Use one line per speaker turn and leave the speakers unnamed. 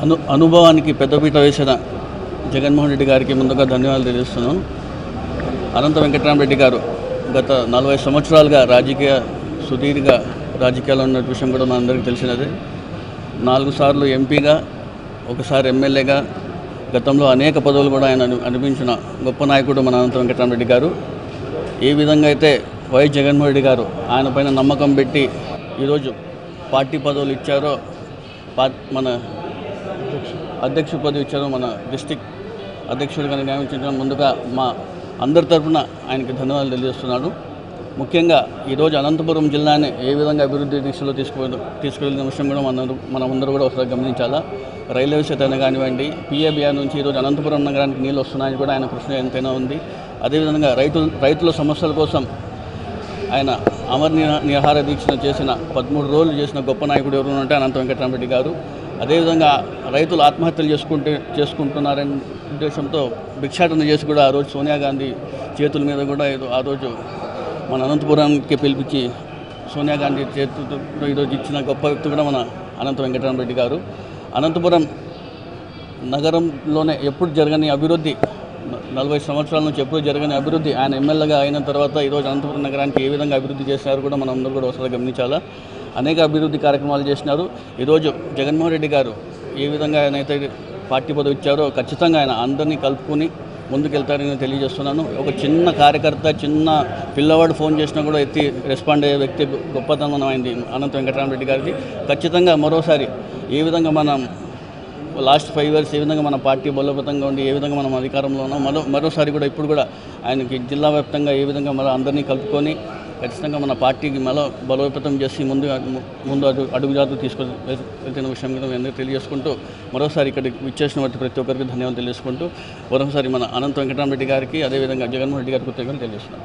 అను అనుభవానికి పెద్దపీట వేసిన జగన్మోహన్ రెడ్డి గారికి ముందుగా ధన్యవాదాలు తెలియజేస్తున్నాను అనంత వెంకటరామరెడ్డి గారు గత నలభై సంవత్సరాలుగా రాజకీయ సుదీర్ఘ రాజకీయాల్లో ఉన్న విషయం కూడా మనందరికీ తెలిసినదే. నాలుగు సార్లు ఎంపీగా ఒకసారి ఎమ్మెల్యేగా గతంలో అనేక పదవులు కూడా ఆయన అనిపించిన గొప్ప నాయకుడు మన అనంత వెంకటరామరెడ్డి గారు. ఏ విధంగా అయితే వైఎస్ జగన్మోహన్ రెడ్డి గారు ఆయన పైన నమ్మకం పెట్టి ఈరోజు పార్టీ పదవులు ఇచ్చారో పా మన అధ్యక్ష పదవి ఇచ్చారో మన డిస్టిక్ అధ్యక్షుడిగా నియమించడం ముందుగా మా అందరి తరఫున ఆయనకి ధన్యవాదాలు తెలియజేస్తున్నాడు. ముఖ్యంగా ఈరోజు అనంతపురం జిల్లాని ఏ విధంగా అభివృద్ధి దిశలో తీసుకు తీసుకువెళ్ళిన విషయం కూడా మన మనమందరూ కూడా ఒకసారి గమనించాలా? రైల్వే విషయతైనా కానివ్వండి పిఏబిఆర్ నుంచి ఈరోజు అనంతపురం నగరానికి నీళ్ళు వస్తున్నాయని కూడా ఆయన కృషి ఎంతైనా ఉంది. అదేవిధంగా రైతు రైతుల సమస్యల కోసం ఆయన అమర్ నిహార దీక్షను చేసిన పదమూడు రోజులు చేసిన గొప్ప నాయకుడు ఎవరు అంటే అనంత వెంకటరామరెడ్డి గారు. అదేవిధంగా రైతులు ఆత్మహత్యలు చేసుకుంటే చేసుకుంటున్నారనే ఉద్దేశంతో భిక్షాటన చేసి కూడా ఆ రోజు సోనియా గాంధీ చేతుల మీద కూడా ఏదో ఆ రోజు మన అనంతపురానికి పిలిపించి సోనియా గాంధీ చేతులతో ఈరోజు ఇచ్చిన గొప్ప వ్యక్తి కూడా మన అనంత వెంకటరామరెడ్డి గారు. అనంతపురం నగరంలోనే ఎప్పుడు జరగని అభివృద్ధి నలభై సంవత్సరాల నుంచి ఎప్పుడు జరగని అభివృద్ధి ఆయన ఎమ్మెల్యేగా అయిన తర్వాత ఈరోజు అనంతపురం నగరానికి ఏ విధంగా అభివృద్ధి చేశారు కూడా మనం అందరూ కూడా ఒకసారి గమనించాలా? అనేక అభివృద్ధి కార్యక్రమాలు చేసినారు. ఈరోజు జగన్మోహన్ రెడ్డి గారు ఏ విధంగా ఆయన అయితే పార్టీ పదవి ఇచ్చారో ఖచ్చితంగా ఆయన అందరినీ కలుపుకొని ముందుకెళ్తారని తెలియజేస్తున్నాను. ఒక చిన్న కార్యకర్త చిన్న పిల్లవాడు ఫోన్ చేసినా కూడా ఎత్తి రెస్పాండ్ అయ్యే వ్యక్తి గొప్పతనం అయింది అనంత వెంకటరామరెడ్డి గారికి ఖచ్చితంగా మరోసారి ఏ విధంగా మనం లాస్ట్ ఫైవ్ ఇయర్స్ ఏ విధంగా మన పార్టీ బలోపేతంగా ఉండి ఏ విధంగా మనం అధికారంలో ఉన్నాం మరో మరోసారి కూడా ఇప్పుడు కూడా ఆయనకి జిల్లా వ్యాప్తంగా ఏ విధంగా మన అందరినీ కలుపుకొని ఖచ్చితంగా మన పార్టీకి మరో బలోపేతం చేసి ముందు ముందు అడుగు అడుగుజాతు తీసుకొని వెళ్తున్న విషయం మీద మేము అందరికీ తెలియజేసుకుంటూ మరోసారి ఇక్కడికి విచ్చేసిన ప్రతి ఒక్కరికి ధన్యవాదాలు తెలియజేసుకుంటూ మరోసారి మన అనంత వెంకటరామరెడ్డి గారికి అదేవిధంగా జగన్మోహన్ రెడ్డి గారికి కృతజ్ఞతలు తెలియజేస్తున్నాం.